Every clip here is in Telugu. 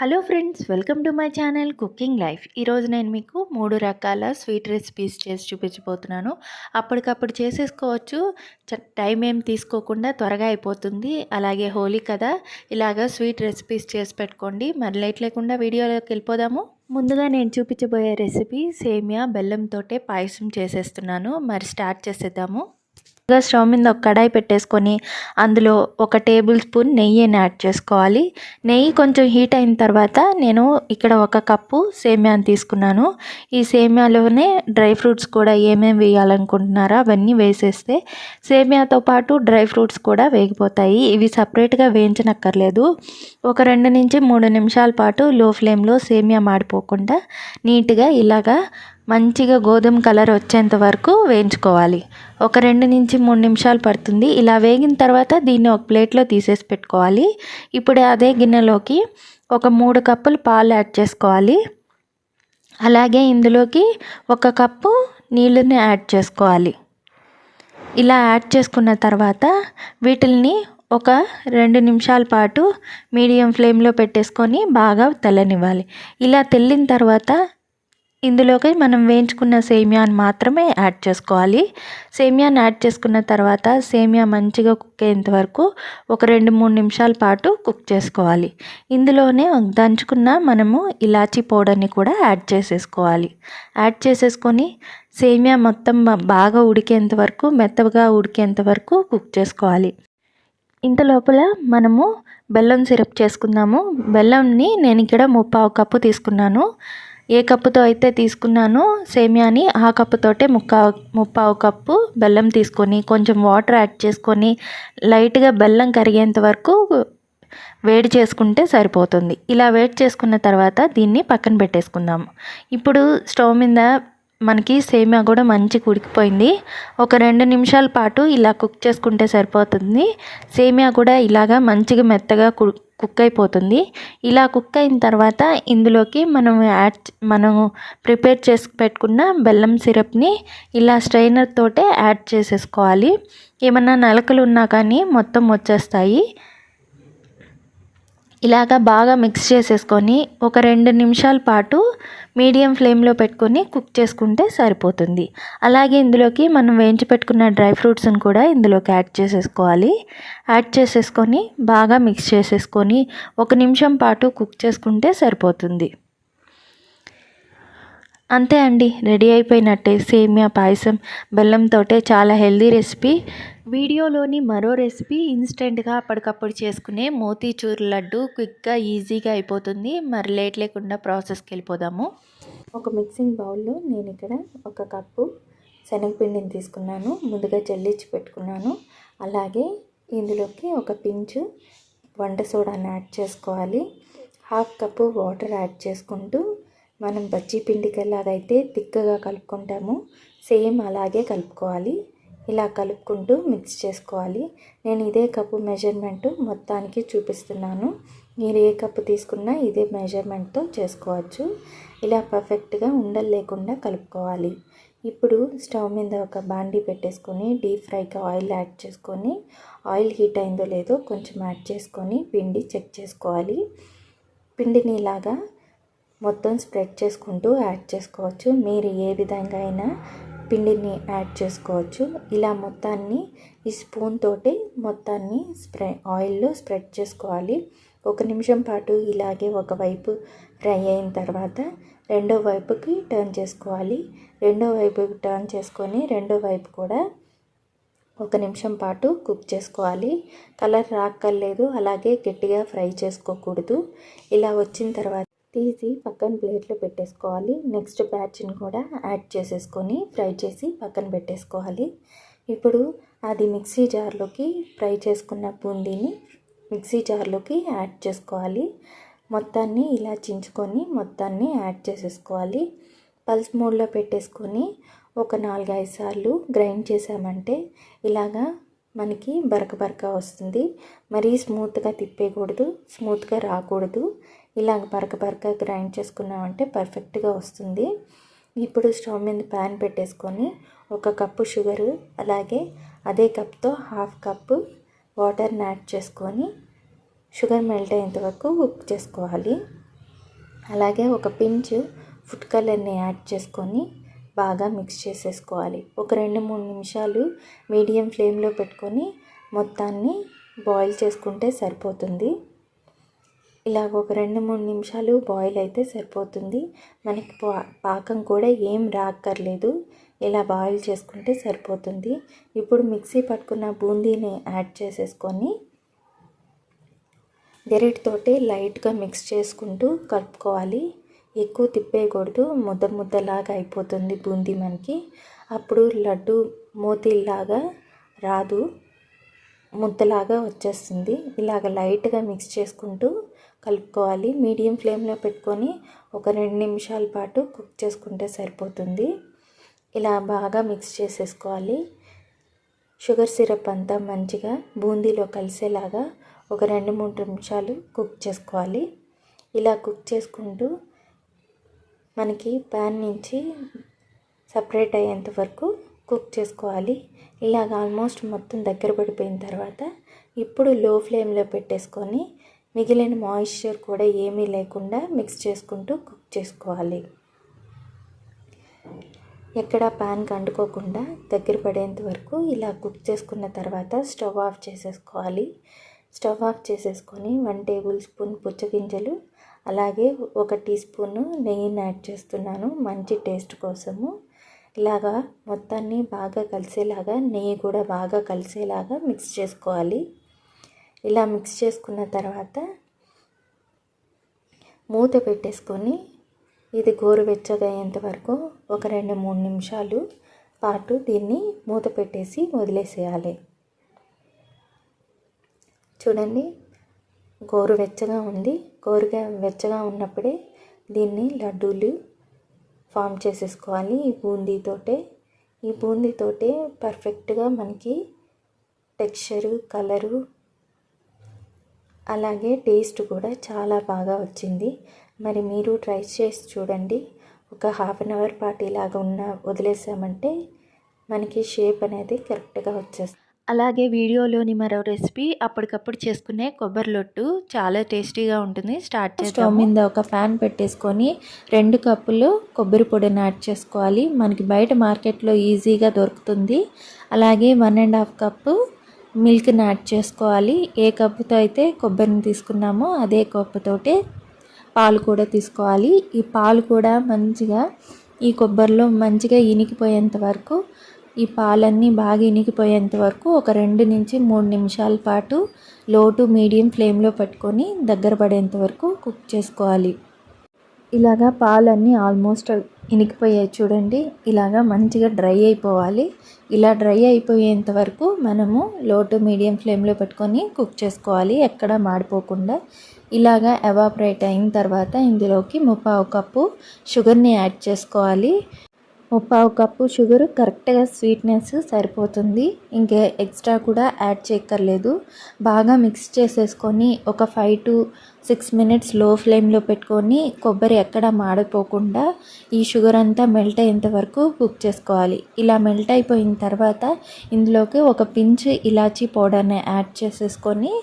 Hello friends welcome to my channel cooking life. ఈరోజు నేను మీకు మూడు రకాల స్వీట్ రెసిపీస్ చేసి చూపించబోతున్నాను. అప్పటికప్పుడు చేసేసుకోవచ్చు. టైం ఏం తీసుకోకుండా త్వరగా అయిపోతుంది. అలాగే హోలీ కదా ఇలాగ స్వీట్ రెసిపీస్ చేసి పెట్టుకోండి. మరి లేట్ లేకుండా వీడియోలోకి వెళ్ళిపోదాము. ముందుగా నేను చూపించబోయే రెసిపీ సేమియా బెల్లంతోటే పాయసం చేసేస్తున్నాను. మరి స్టార్ట్ చేసేద్దాము. ముందుగా స్టవ్ మీద ఒక కడాయి పెట్టేసుకొని అందులో ఒక టేబుల్ స్పూన్ నెయ్యిని యాడ్ చేసుకోవాలి. నెయ్యి కొంచెం హీట్ అయిన తర్వాత నేను ఇక్కడ ఒక కప్పు సేమియాని తీసుకున్నాను. ఈ సేమ్యాలోనే డ్రై ఫ్రూట్స్ కూడా ఏమేమి వేయాలనుకుంటున్నారో అవన్నీ వేసేస్తే సేమియాతో పాటు డ్రై ఫ్రూట్స్ కూడా వేగిపోతాయి. ఇవి సపరేట్గా వేయించనక్కర్లేదు. ఒక రెండు నుంచి మూడు నిమిషాల పాటు లో ఫ్లేమ్లో సేమియా మాడిపోకుండా నీట్గా ఇలాగా మంచిగా గోధుమ కలర్ వచ్చేంత వరకు వేయించుకోవాలి. ఒక రెండు నుంచి మూడు నిమిషాలు పడుతుంది. ఇలా వేగిన తర్వాత దీన్ని ఒక ప్లేట్లో తీసేసి పెట్టుకోవాలి. ఇప్పుడు అదే గిన్నెలోకి ఒక మూడు కప్పులు పాలు యాడ్ చేసుకోవాలి. అలాగే ఇందులోకి ఒక కప్పు నీళ్ళని యాడ్ చేసుకోవాలి. ఇలా యాడ్ చేసుకున్న తర్వాత వీటిల్ని ఒక రెండు నిమిషాల పాటు మీడియం ఫ్లేమ్లో పెట్టేసుకొని బాగా తెల్లనివ్వాలి. ఇలా తెల్లిన తర్వాత ఇందులోకి మనం వేయించుకున్న సేమియాను మాత్రమే యాడ్ చేసుకోవాలి. సేమియాన్ యాడ్ చేసుకున్న తర్వాత సేమియా మంచిగా కుక్ అయ్యేంత వరకు ఒక రెండు మూడు నిమిషాల పాటు కుక్ చేసుకోవాలి. ఇందులోనే దంచుకున్న మనము ఇలాచీ పౌడర్ని కూడా యాడ్ చేసేసుకోవాలి. యాడ్ చేసేసుకొని సేమియా మొత్తం బాగా ఉడికేంత వరకు మెత్తగా ఉడికేంత వరకు కుక్ చేసుకోవాలి. ఇంత లోపల మనము బెల్లం సిరప్ చేసుకుందాము. బెల్లంని నేను ఇక్కడ ముప్పావు కప్పు తీసుకున్నాను. ఏ కప్పుతో అయితే తీసుకున్నానో సేమియాని ఆ కప్పుతోటే ముక్కా ముప్పావు కప్పు బెల్లం తీసుకొని కొంచెం వాటర్ యాడ్ చేసుకొని లైట్గా బెల్లం కరిగేంత వరకు వేడి చేసుకుంటే సరిపోతుంది. ఇలా వేడి చేసుకున్న తర్వాత దీన్ని పక్కన పెట్టేసుకుందాము ఇప్పుడు స్టవ్ మీద మనకి సేమియా కూడా మంచిగా ఉడికిపోయింది. ఒక రెండు నిమిషాల పాటు ఇలా కుక్ చేసుకుంటే సరిపోతుంది. సేమియా కూడా ఇలాగా మంచిగా మెత్తగా కుక్ అయిపోతుంది. ఇలా కుక్ అయిన తర్వాత ఇందులోకి మనం యాడ్ మనం ప్రిపేర్ చేసి పెట్టుకున్న బెల్లం సిరప్ని ఇలా స్ట్రైనర్ తోటే యాడ్ చేసేసుకోవాలి. ఏమన్నా నలకలు ఉన్నా కానీ మొత్తం వచ్చేస్తాయి. ఇలాగ బాగా మిక్స్ చేసేసుకొని ఒక రెండు నిమిషాల పాటు మీడియం ఫ్లేమ్లో పెట్టుకొని కుక్ చేసుకుంటే సరిపోతుంది. అలాగే ఇందులోకి మనం వేయించి పెట్టుకున్న డ్రై ఫ్రూట్స్ని కూడా ఇందులోకి యాడ్ చేసేసుకోవాలి. యాడ్ చేసేసుకొని బాగా మిక్స్ చేసేసుకొని ఒక నిమిషం పాటు కుక్ చేసుకుంటే సరిపోతుంది. అంతే అండి రెడీ అయిపోయినట్టే. సేమియా పాయసం బెల్లంతోటే చాలా హెల్దీ రెసిపీ. వీడియోలోని మరో రెసిపీ ఇన్స్టెంట్గా అప్పటికప్పుడు చేసుకునే మోతీచూర్ లడ్డు క్విక్గా ఈజీగా అయిపోతుంది. మరి లేట్ లేకుండా ప్రాసెస్కి వెళ్ళిపోదాము. ఒక మిక్సింగ్ బౌల్లో నేను ఇక్కడ ఒక కప్పు శనగపిండిని తీసుకున్నాను. ముందుగా జల్లించి పెట్టుకున్నాను. అలాగే ఇందులోకి ఒక పించు వంట సోడాని యాడ్ చేసుకోవాలి. హాఫ్ కప్పు వాటర్ యాడ్ చేసుకుంటూ మనం బజ్జీ పిండికి ఎలాగైతే తిక్కగా కలుపుకుంటామో. సేమ్ అలాగే కలుపుకోవాలి. ఇలా కలుపుకుంటూ మిక్స్ చేసుకోవాలి. నేను ఇదే కప్పు మెజర్మెంట్ మొత్తానికి చూపిస్తున్నాను. మీరు ఏ కప్పు తీసుకున్నా ఇదే మెజర్మెంట్తో చేసుకోవచ్చు. ఇలా పర్ఫెక్ట్గా ఉండలు లేకుండా కలుపుకోవాలి. ఇప్పుడు స్టవ్ మీద ఒక బాండీ పెట్టేసుకొని డీప్ ఫ్రైకి ఆయిల్ యాడ్ చేసుకొని ఆయిల్ హీట్ అయిందో లేదో కొంచెం యాడ్ చేసుకొని పిండి చెక్ చేసుకోవాలి. పిండిని ఇలాగా మొత్తం స్ప్రెడ్ చేసుకుంటూ యాడ్ చేసుకోవచ్చు. మీరు ఏ విధంగా అయినా పిండిని యాడ్ చేసుకోవచ్చు. ఇలా మొత్తాన్ని ఈ స్పూన్ తోటి మొత్తాన్ని స్ప్రె ఆయిల్లో స్ప్రెడ్ చేసుకోవాలి. ఒక నిమిషం పాటు ఇలాగే ఒకవైపు ఫ్రై అయిన తర్వాత రెండో వైపుకి టర్న్ చేసుకోవాలి. రెండో వైపుకి టర్న్ చేసుకొని రెండో వైపు కూడా ఒక నిమిషం పాటు కుక్ చేసుకోవాలి. కలర్ రాక్కర్లేదు. అలాగే గట్టిగా ఫ్రై చేసుకోకూడదు. ఇలా వచ్చిన తర్వాత తీసి పక్కన ప్లేట్లో పెట్టేసుకోవాలి. నెక్స్ట్ బ్యాచ్ని కూడా యాడ్ చేసేసుకొని ఫ్రై చేసి పక్కన పెట్టేసుకోవాలి. ఇప్పుడు అది మిక్సీ జార్లోకి ఫ్రై చేసుకున్న బూందీని మిక్సీ జార్లోకి యాడ్ చేసుకోవాలి. మొత్తాన్ని ఇలా చించుకొని మొత్తాన్ని యాడ్ చేసేసుకోవాలి. పల్స్ మోడ్లో పెట్టేసుకొని ఒక నాలుగైదు సార్లు గ్రైండ్ చేసామంటే ఇలాగా మనకి బరక బరక వస్తుంది. మరీ స్మూత్గా తిప్పేయకూడదు స్మూత్గా రాకూడదు. ఇలాగ బరక బరక గ్రైండ్ చేసుకున్నామంటే పర్ఫెక్ట్గా వస్తుంది. ఇప్పుడు స్టవ్ మీద ప్యాన్ పెట్టేసుకొని ఒక కప్పు షుగరు అలాగే అదే కప్తో హాఫ్ కప్పు వాటర్ని యాడ్ చేసుకొని షుగర్ మెల్ట్ అయ్యేంత వరకు కుక్ చేసుకోవాలి. అలాగే ఒక పించ్ ఫుడ్ కలర్ని యాడ్ చేసుకొని బాగా మిక్స్ చేసేసుకోవాలి. ఒక రెండు మూడు నిమిషాలు మీడియం ఫ్లేమ్లో పెట్టుకొని మొత్తాన్ని బాయిల్ చేసుకుంటే సరిపోతుంది. ఇలాగ ఒక రెండు మూడు నిమిషాలు బాయిల్ అయితే సరిపోతుంది. మనకి పా పాకం కూడా ఏం రాక్కర్లేదు. ఇలా బాయిల్ చేసుకుంటే సరిపోతుంది. ఇప్పుడు మిక్సీ పట్టుకున్న బూందీని యాడ్ చేసేసుకొని గరిటతోటి లైట్గా మిక్స్ చేసుకుంటూ కలుపుకోవాలి. ఎక్కువ తిప్పేయకూడదు. ముద్ద ముద్దలాగా అయిపోతుంది బూందీ మనకి. అప్పుడు లడ్డు మోతీలాగా రాదు. ముద్దలాగా వచ్చేస్తుంది. ఇలాగ లైట్గా మిక్స్ చేసుకుంటూ కలుపుకోవాలి. మీడియం ఫ్లేమ్లో పెట్టుకొని ఒక రెండు నిమిషాల పాటు కుక్ చేసుకుంటే సరిపోతుంది. ఇలా బాగా మిక్స్ చేసేసుకోవాలి. షుగర్ సిరప్ అంతా మంచిగా బూందీలో కలిసేలాగా ఒక రెండు మూడు నిమిషాలు కుక్ చేసుకోవాలి. ఇలా కుక్ చేసుకుంటూ మనకి ప్యాన్ నుంచి సపరేట్ అయ్యేంత వరకు కుక్ చేసుకోవాలి. ఇలాగ ఆల్మోస్ట్ మొత్తం దగ్గర పడిపోయిన తర్వాత ఇప్పుడు లో ఫ్లేమ్లో పెట్టేసుకొని మిగిలిన మాయిశ్చర్ కూడా ఏమీ లేకుండా మిక్స్ చేసుకుంటూ కుక్ చేసుకోవాలి. ఎక్కడ ప్యాన్కి అంటుకోకుండా దగ్గర పడేంత వరకు ఇలా కుక్ చేసుకున్న తర్వాత స్టవ్ ఆఫ్ చేసేసుకోవాలి. స్టవ్ ఆఫ్ చేసేసుకొని వన్ టేబుల్ స్పూన్ పుచ్చగింజలు అలాగే ఒక టీ స్పూను నెయ్యిని యాడ్ చేస్తున్నాను మంచి టేస్ట్ కోసము. ఇలాగా మొత్తాన్ని బాగా కలిసేలాగా నెయ్యి కూడా బాగా కలిసేలాగా మిక్స్ చేసుకోవాలి. ఇలా మిక్స్ చేసుకున్న తర్వాత మూత పెట్టేసుకొని ఇది గోరువెచ్చగా అయ్యేంత వరకు ఒక రెండు మూడు నిమిషాలు పాటు దీన్ని మూత పెట్టేసి వదిలేసేయాలి. చూడండి గోరువెచ్చగా ఉంది. గోరుగా వెచ్చగా ఉన్నప్పుడే దీన్ని లడ్డూలు ఫామ్ చేసేసుకోవాలి ఈ బూందీతోటే ఈ బూందీతోటే పర్ఫెక్ట్గా మనకి టెక్స్చరు కలరు అలాగే టేస్ట్ కూడా చాలా బాగా వచ్చింది. మరి మీరు ట్రై చేసి చూడండి. ఒక హాఫ్ అన్ అవర్ పాటు ఇలాగ ఉన్న వదిలేసామంటే మనకి షేప్ అనేది కరెక్ట్గా వచ్చేస్తుంది. అలాగే వీడియోలోని మరో రెసిపీ అప్పటికప్పుడు చేసుకునే కొబ్బరి లొట్టు చాలా టేస్టీగా ఉంటుంది. స్టార్ట్ స్టవ్ మీద ఒక ప్యాన్ పెట్టేసుకొని రెండు కప్పులు కొబ్బరి పొడిని యాడ్ చేసుకోవాలి. మనకి బయట మార్కెట్లో ఈజీగా దొరుకుతుంది. అలాగే వన్ అండ్ హాఫ్ కప్పు మిల్క్ని యాడ్ చేసుకోవాలి. ఏ కప్పుతో అయితే కొబ్బరిని తీసుకున్నామో అదే కప్పుతోటే పాలు కూడా తీసుకోవాలి. ఈ పాలు కూడా మంచిగా ఈ కొబ్బరిలో మంచిగా ఇనికిపోయేంత వరకు ఈ పాలన్నీ బాగా ఇనికిపోయేంత వరకు ఒక రెండు నుంచి మూడు నిమిషాల పాటు లో టు మీడియం ఫ్లేమ్లో పెట్టుకొని దగ్గర పడేంత వరకు కుక్ చేసుకోవాలి. ఇలాగా పాలన్నీ ఆల్మోస్ట్ ఇనికిపోయాయి చూడండి. ఇలాగా మంచిగా డ్రై అయిపోవాలి. ఇలా డ్రై అయిపోయేంత వరకు మనము లో టు మీడియం ఫ్లేమ్లో పెట్టుకొని కుక్ చేసుకోవాలి ఎక్కడ మాడిపోకుండా. ఇలాగా ఎవాపరేట్ అయిన తర్వాత ఇందులోకి ముప్పావు కప్పు షుగర్ని యాడ్ చేసుకోవాలి. ముప్పావు కప్పు షుగర్ కరెక్ట్గా స్వీట్నెస్ సరిపోతుంది. ఇంకే ఎక్స్ట్రా కూడా యాడ్ చేయక్కర్లేదు. బాగా మిక్స్ చేసేసుకొని ఒక ఫైవ్ టు సిక్స్ మినిట్స్లో ఫ్లేమ్లో పెట్టుకొని కొబ్బరి ఎక్కడ మాడిపోకుండా ఈ షుగర్ అంతా మెల్ట్ అయ్యేంత వరకు కుక్ చేసుకోవాలి. ఇలా మెల్ట్ అయిపోయిన తర్వాత ఇందులోకి ఒక పించ్ ఇలాచీ పౌడర్ని యాడ్ చేసేసుకొని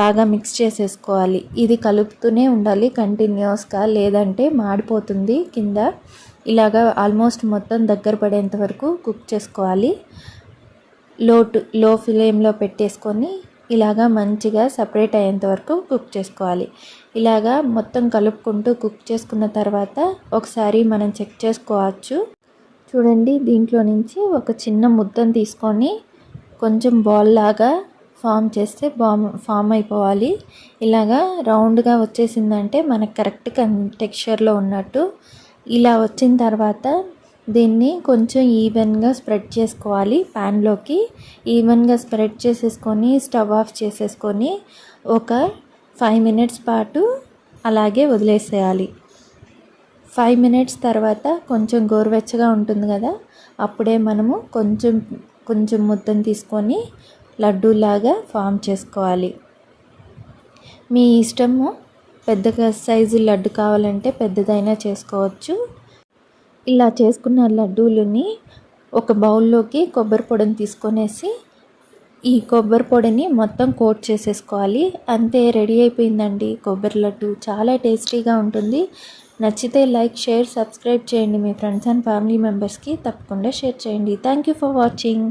బాగా మిక్స్ చేసేసుకోవాలి. ఇది కలుపుతూనే ఉండాలి కంటిన్యూస్గా లేదంటే మాడిపోతుంది కింద. ఇలాగా ఆల్మోస్ట్ మొత్తం దగ్గర పడేంత వరకు కుక్ చేసుకోవాలి. లో లో ఫ్లేమ్లో పెట్టేసుకొని ఇలాగా మంచిగా సపరేట్ అయ్యేంత వరకు కుక్ చేసుకోవాలి. ఇలాగా మొత్తం కలుపుకుంటూ కుక్ చేసుకున్న తర్వాత ఒకసారి మనం చెక్ చేసుకోవచ్చు. చూడండి దీంట్లో నుంచి ఒక చిన్న ముద్దను తీసుకొని కొంచెం బాల్ లాగా ఫామ్ చేస్తే బామ్ ఫామ్ అయిపోవాలి. ఇలాగా రౌండ్గా వచ్చేసిందంటే మనకు కరెక్ట్ కన్ టెక్స్చర్లో ఉన్నట్టు ఇలా వచ్చిన తర్వాత దీన్ని కొంచెం ఈవెన్గా స్ప్రెడ్ చేసుకోవాలి ప్యాన్లోకి ఈవెన్గా స్ప్రెడ్ చేసేసుకొని స్టవ్ ఆఫ్ చేసేసుకొని ఒక ఫైవ్ మినిట్స్ పాటు అలాగే వదిలేసేయాలి. ఫైవ్ మినిట్స్ తర్వాత కొంచెం గోరువెచ్చగా ఉంటుంది కదా అప్పుడే మనము కొంచెం కొంచెం ముద్దను తీసుకొని లడ్డూలాగా ఫామ్ చేసుకోవాలి. మీ ఇష్టము పెద్దగా సైజు లడ్డు కావాలంటే పెద్దదైనా చేసుకోవచ్చు. ఇలా చేసుకున్న లడ్డూలని ఒక బౌల్లోకి కొబ్బరి పొడిని తీసుకొనేసి ఈ కొబ్బరి పొడిని మొత్తం కోట్ చేసేసుకోవాలి. అంతే రెడీ అయిపోయిందండి కొబ్బరి లడ్డు. చాలా టేస్టీగా ఉంటుంది. నచ్చితే లైక్ షేర్ సబ్స్క్రైబ్ చేయండి మీ ఫ్రెండ్స్ అండ్ ఫ్యామిలీ మెంబర్స్కి. తప్పకుండా షేర్ చేయండి. Thank you for watching.